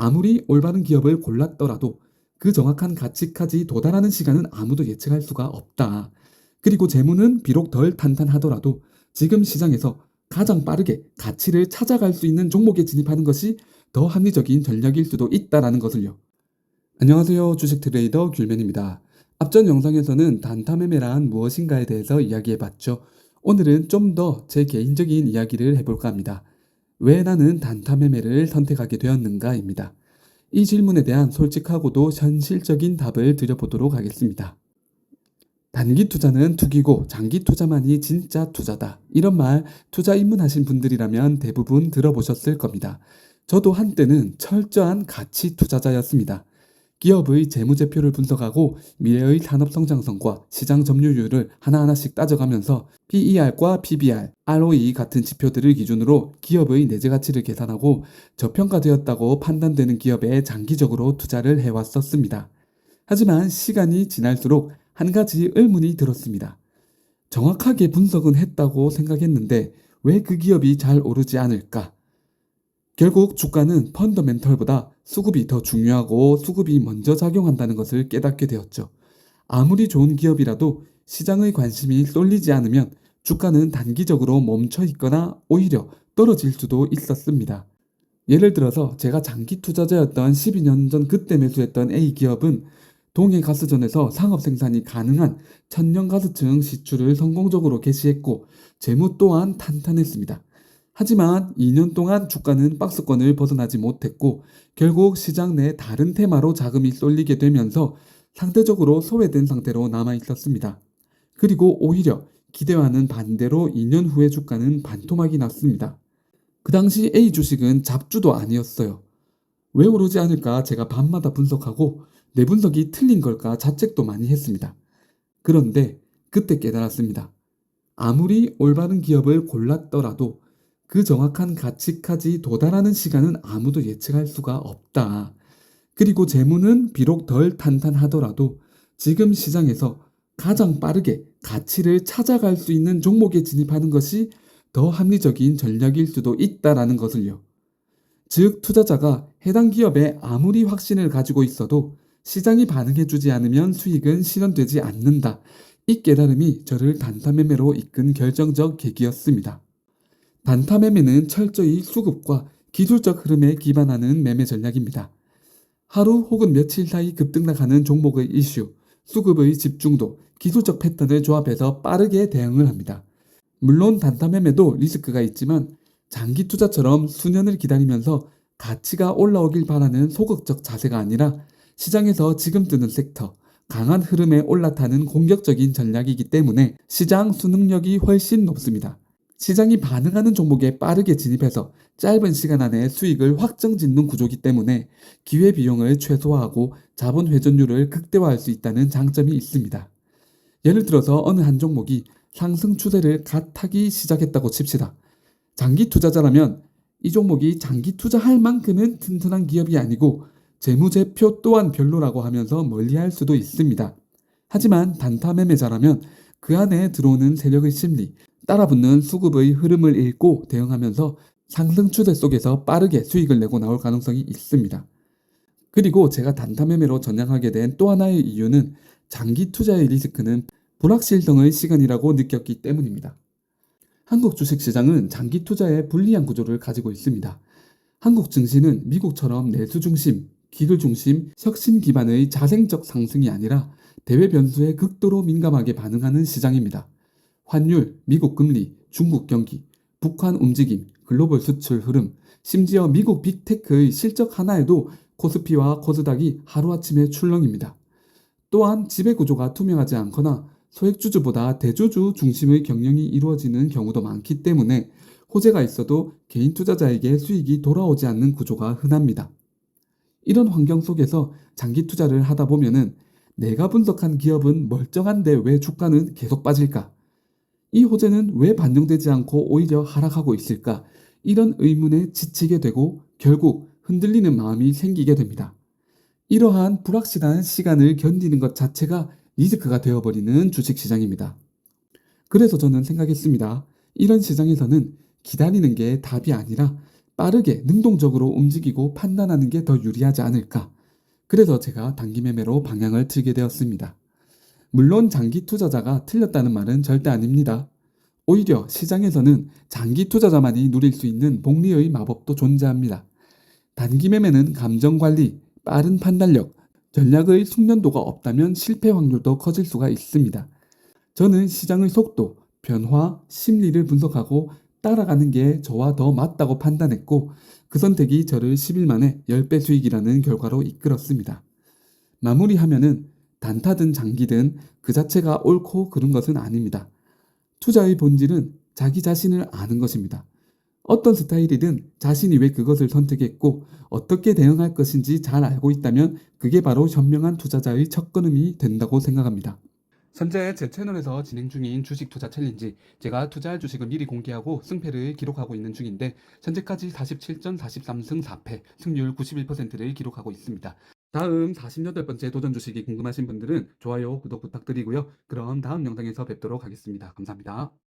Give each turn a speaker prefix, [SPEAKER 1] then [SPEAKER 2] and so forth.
[SPEAKER 1] 아무리 올바른 기업을 골랐더라도 그 정확한 가치까지 도달하는 시간은 아무도 예측할 수가 없다. 그리고 재무는 비록 덜 탄탄하더라도 지금 시장에서 가장 빠르게 가치를 찾아갈 수 있는 종목에 진입하는 것이 더 합리적인 전략일 수도 있다라는 것을요. 안녕하세요. 주식 트레이더 귤맨입니다. 앞전 영상에서는 단타 매매란 무엇인가에 대해서 이야기해 봤죠. 오늘은 좀 더 제 개인적인 이야기를 해볼까 합니다. 왜 나는 단타 매매를 선택하게 되었는가입니다. 이 질문에 대한 솔직하고도 현실적인 답을 드려보도록 하겠습니다. 단기 투자는 투기고 장기 투자만이 진짜 투자다. 이런 말 투자 입문하신 분들이라면 대부분 들어보셨을 겁니다. 저도 한때는 철저한 가치 투자자였습니다. 기업의 재무제표를 분석하고 미래의 산업 성장성과 시장 점유율을 하나하나씩 따져가면서 PER과 PBR, ROE 같은 지표들을 기준으로 기업의 내재 가치를 계산하고 저평가되었다고 판단되는 기업에 장기적으로 투자를 해왔었습니다. 하지만 시간이 지날수록 한 가지 의문이 들었습니다. 정확하게 분석은 했다고 생각했는데 왜 그 기업이 잘 오르지 않을까? 결국 주가는 펀더멘털보다 수급이 더 중요하고 수급이 먼저 작용한다는 것을 깨닫게 되었죠. 아무리 좋은 기업이라도 시장의 관심이 쏠리지 않으면 주가는 단기적으로 멈춰 있거나 오히려 떨어질 수도 있었습니다. 예를 들어서 제가 장기 투자자였던 12년 전 그때 매수했던 A 기업은 동해 가스전에서 상업 생산이 가능한 천연 가스층 시추를 성공적으로 개시했고 재무 또한 탄탄했습니다. 하지만 2년 동안 주가는 박스권을 벗어나지 못했고 결국 시장 내 다른 테마로 자금이 쏠리게 되면서 상대적으로 소외된 상태로 남아 있었습니다. 그리고 오히려 기대와는 반대로 2년 후에 주가는 반토막이 났습니다. 그 당시 A 주식은 잡주도 아니었어요. 왜 오르지 않을까 제가 밤마다 분석하고 내 분석이 틀린 걸까 자책도 많이 했습니다. 그런데 그때 깨달았습니다. 아무리 올바른 기업을 골랐더라도 그 정확한 가치까지 도달하는 시간은 아무도 예측할 수가 없다. 그리고 재무는 비록 덜 탄탄하더라도 지금 시장에서 가장 빠르게 가치를 찾아갈 수 있는 종목에 진입하는 것이 더 합리적인 전략일 수도 있다라는 것을요. 즉, 투자자가 해당 기업에 아무리 확신을 가지고 있어도 시장이 반응해주지 않으면 수익은 실현되지 않는다. 이 깨달음이 저를 단타 매매로 이끈 결정적 계기였습니다. 단타 매매는 철저히 수급과 기술적 흐름에 기반하는 매매 전략입니다. 하루 혹은 며칠 사이 급등나가는 종목의 이슈, 수급의 집중도, 기술적 패턴을 조합해서 빠르게 대응을 합니다. 물론 단타 매매도 리스크가 있지만 장기 투자처럼 수년을 기다리면서 가치가 올라오길 바라는 소극적 자세가 아니라 시장에서 지금 뜨는 섹터, 강한 흐름에 올라타는 공격적인 전략이기 때문에 시장 수능력이 훨씬 높습니다. 시장이 반응하는 종목에 빠르게 진입해서 짧은 시간 안에 수익을 확정 짓는 구조기 때문에 기회 비용을 최소화하고 자본 회전율을 극대화할 수 있다는 장점이 있습니다. 예를 들어서 어느 한 종목이 상승 추세를 갓 타기 시작했다고 칩시다. 장기 투자자라면 이 종목이 장기 투자할 만큼은 튼튼한 기업이 아니고 재무제표 또한 별로라고 하면서 멀리할 수도 있습니다. 하지만 단타 매매자라면 그 안에 들어오는 세력의 심리, 따라붙는 수급의 흐름을 읽고 대응하면서 상승 추세 속에서 빠르게 수익을 내고 나올 가능성이 있습니다. 그리고 제가 단타 매매로 전향하게 된 또 하나의 이유는 장기 투자의 리스크는 불확실성의 시간이라고 느꼈기 때문입니다. 한국 주식시장은 장기 투자에 불리한 구조를 가지고 있습니다. 한국 증시는 미국처럼 내수 중심, 기술 중심, 혁신 기반의 자생적 상승이 아니라 대외 변수에 극도로 민감하게 반응하는 시장입니다. 환율, 미국 금리, 중국 경기, 북한 움직임, 글로벌 수출 흐름, 심지어 미국 빅테크의 실적 하나에도 코스피와 코스닥이 하루아침에 출렁입니다. 또한 지배 구조가 투명하지 않거나 소액주주보다 대주주 중심의 경영이 이루어지는 경우도 많기 때문에 호재가 있어도 개인 투자자에게 수익이 돌아오지 않는 구조가 흔합니다. 이런 환경 속에서 장기 투자를 하다 보면은 내가 분석한 기업은 멀쩡한데 왜 주가는 계속 빠질까? 이 호재는 왜 반영되지 않고 오히려 하락하고 있을까? 이런 의문에 지치게 되고 결국 흔들리는 마음이 생기게 됩니다. 이러한 불확실한 시간을 견디는 것 자체가 리스크가 되어버리는 주식시장입니다. 그래서 저는 생각했습니다. 이런 시장에서는 기다리는 게 답이 아니라 빠르게 능동적으로 움직이고 판단하는 게 더 유리하지 않을까. 그래서 제가 단기 매매로 방향을 틀게 되었습니다. 물론 장기 투자자가 틀렸다는 말은 절대 아닙니다. 오히려 시장에서는 장기 투자자만이 누릴 수 있는 복리의 마법도 존재합니다. 단기 매매는 감정 관리, 빠른 판단력, 전략의 숙련도가 없다면 실패 확률도 커질 수가 있습니다. 저는 시장의 속도, 변화, 심리를 분석하고 따라가는 게 저와 더 맞다고 판단했고 그 선택이 저를 10일 만에 10배 수익이라는 결과로 이끌었습니다. 마무리하면은 단타든 장기든 그 자체가 옳고 그른 것은 아닙니다. 투자의 본질은 자기 자신을 아는 것입니다. 어떤 스타일이든 자신이 왜 그것을 선택했고 어떻게 대응할 것인지 잘 알고 있다면 그게 바로 현명한 투자자의 첫 걸음이 된다고 생각합니다. 현재 제 채널에서 진행 중인 주식 투자 챌린지 제가 투자할 주식을 미리 공개하고 승패를 기록하고 있는 중인데 현재까지 47전 43승 4패 승률 91%를 기록하고 있습니다. 다음 48번째 도전 주식이 궁금하신 분들은 좋아요, 구독 부탁드리고요. 그럼 다음 영상에서 뵙도록 하겠습니다. 감사합니다.